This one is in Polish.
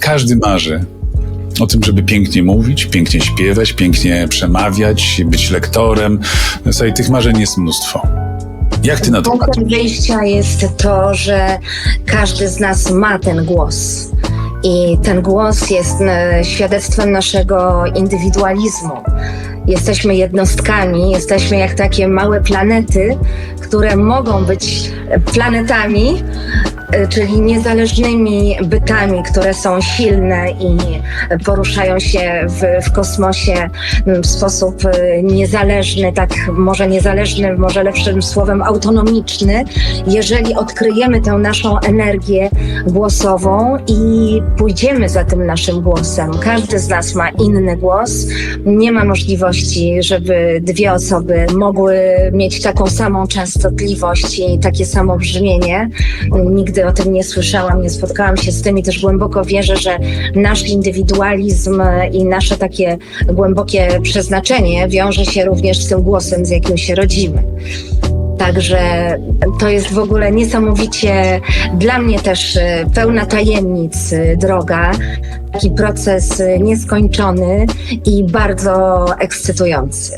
Każdy marzy o tym, żeby pięknie mówić, pięknie śpiewać, pięknie przemawiać, być lektorem. Słuchaj, tych marzeń jest mnóstwo. Jak ty na to patrzysz? Punktem wyjścia jest to, że każdy z nas ma ten głos. I ten głos jest e, świadectwem naszego indywidualizmu. Jesteśmy jednostkami, jesteśmy jak takie małe planety, które mogą być planetami, czyli niezależnymi bytami, które są silne i poruszają się w, w kosmosie w sposób e, niezależny, tak może niezależny, może lepszym słowem autonomiczny, jeżeli odkryjemy tę naszą energię głosową i pójdziemy za tym naszym głosem. Każdy z nas ma inny głos. Nie ma możliwości, żeby dwie osoby mogły mieć taką samą częstotliwość i takie samo brzmienie. Nigdy o tym nie słyszałam, nie spotkałam się z tym i też głęboko wierzę, że nasz indywidualizm i nasze takie głębokie przeznaczenie wiąże się również z tym głosem, z jakim się rodzimy. Także to jest w ogóle niesamowicie dla mnie też y, pełna tajemnic y, droga. Taki proces y, nieskończony i bardzo ekscytujący.